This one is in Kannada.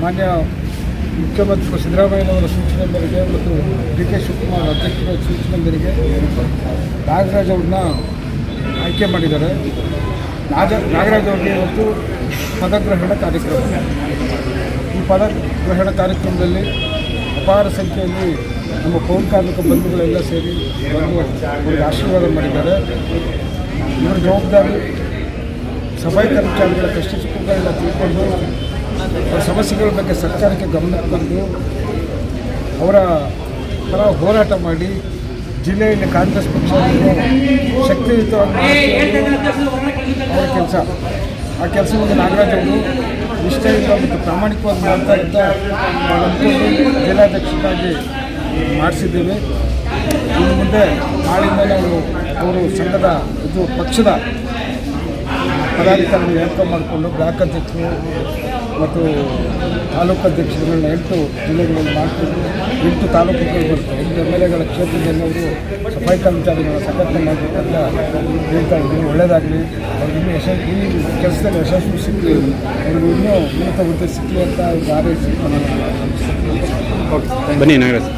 ಮಾನ್ಯ ಮುಖ್ಯಮಂತ್ರಿ ಸಿದ್ದರಾಮಯ್ಯನವರ ಸೂಚನೆ ಮೇರೆಗೆ ಮತ್ತು ಡಿ ಕೆ ಶಿವಕುಮಾರ್ ಅಧ್ಯಕ್ಷರ ಸೂಚನೆ ಮೇರೆಗೆ ನಾಗರಾಜ್ ಅವ್ರನ್ನ ಆಯ್ಕೆ ಮಾಡಿದ್ದಾರೆ. ನಾಗ ನಾಗರಾಜ್ ಅವರಿಗೆ ಇವತ್ತು ಪದಗ್ರಹಣ ಕಾರ್ಯಕ್ರಮ. ಈ ಪದಗ್ರಹಣ ಕಾರ್ಯಕ್ರಮದಲ್ಲಿ ಅಪಾರ ಸಂಖ್ಯೆಯಲ್ಲಿ ನಮ್ಮ ಪೌರ ಕಾರ್ಮಿಕ ಬಂಧುಗಳೆಲ್ಲ ಸೇರಿ ಬಂದು ಅವರಿಗೆ ಆಶೀರ್ವಾದ ಮಾಡಿದ್ದಾರೆ. ಇವರ ಜವಾಬ್ದಾರಿ ಸಭಾಯಿ ಕರ್ಮಚಾರಿಗಳ ಕಷ್ಟ ಸುಖಗಳನ್ನ ತಿಳ್ಕೊಂಡು ಸಮಸ್ಯೆಗಳ ಬಗ್ಗೆ ಸರ್ಕಾರಕ್ಕೆ ಗಮನ ತಂದು ಅವರ ಪರ ಹೋರಾಟ ಮಾಡಿ ಜಿಲ್ಲೆಯಲ್ಲಿ ಕಾಂಗ್ರೆಸ್ ಪಕ್ಷವನ್ನು ಶಕ್ತಿಯುತವಾಗಿ ಅವರ ಕೆಲಸ ಆ ಕೆಲಸವನ್ನು ನಾಗರಾಜ್ ಅವರು ನಿಷ್ಠೆಯಿಂದ ಮತ್ತು ಪ್ರಾಮಾಣಿಕವಾಗಿ ಮಾಡ್ತಾ ಅಂದ್ಕೊಂಡು ಜಿಲ್ಲಾಧ್ಯಕ್ಷರಾಗಿ ಮಾಡಿಸಿದ್ದೇವೆ. ಇನ್ನು ಮುಂದೆ ನಾಳಿಂದ ನಾವು ಅವರು ಸಂಘದ ಇದು ಪಕ್ಷದ ಪದಾಧಿಕಾರಿಗಳು ನೇಮಕ ಮಾಡಿಕೊಂಡು ಬ್ಲಾಕ್ ಅಧ್ಯಕ್ಷರು ಮತ್ತು ತಾಲೂಕು ಅಧ್ಯಕ್ಷರುಗಳನ್ನ ಎಂಟು ಜಿಲ್ಲೆಗಳಲ್ಲಿ ಮಾಡ್ತೀವಿ ಎಂಟು ತಾಲೂಕುಗಳು ಬರುತ್ತೆ. ಎಂಟು ಎಂ ಎಲ್ ಎಗಳ ಕ್ಷೇತ್ರದಲ್ಲಿ ಅವರು ಸಫಾಯಿ ಕರ್ಮಚಾರಿಗಳ ಸಂಘಟನೆ ಮಾಡಬೇಕಂತ ಹೇಳ್ತಾ ಇದ್ದೀನಿ. ಒಳ್ಳೆಯದಾಗಲಿ ಅವ್ರಿಗೆ ಇನ್ನೂ ಯಶಸ್ವಿ ಈ ಕೆಲಸದಲ್ಲಿ ಯಶಸ್ವಿ ಸಿಕ್ಕಲಿ. ಅವ್ರಿಗೆ ಇನ್ನೂ ಉನ್ನತ ಹುದ್ದೆ ಸಿಕ್ಕಲಿ ಅಂತ ಅವ್ರಿಗೆ ಆರೈಸಿ ನಾನು ಬನ್ನಿ ನಾಗರಾಜ್.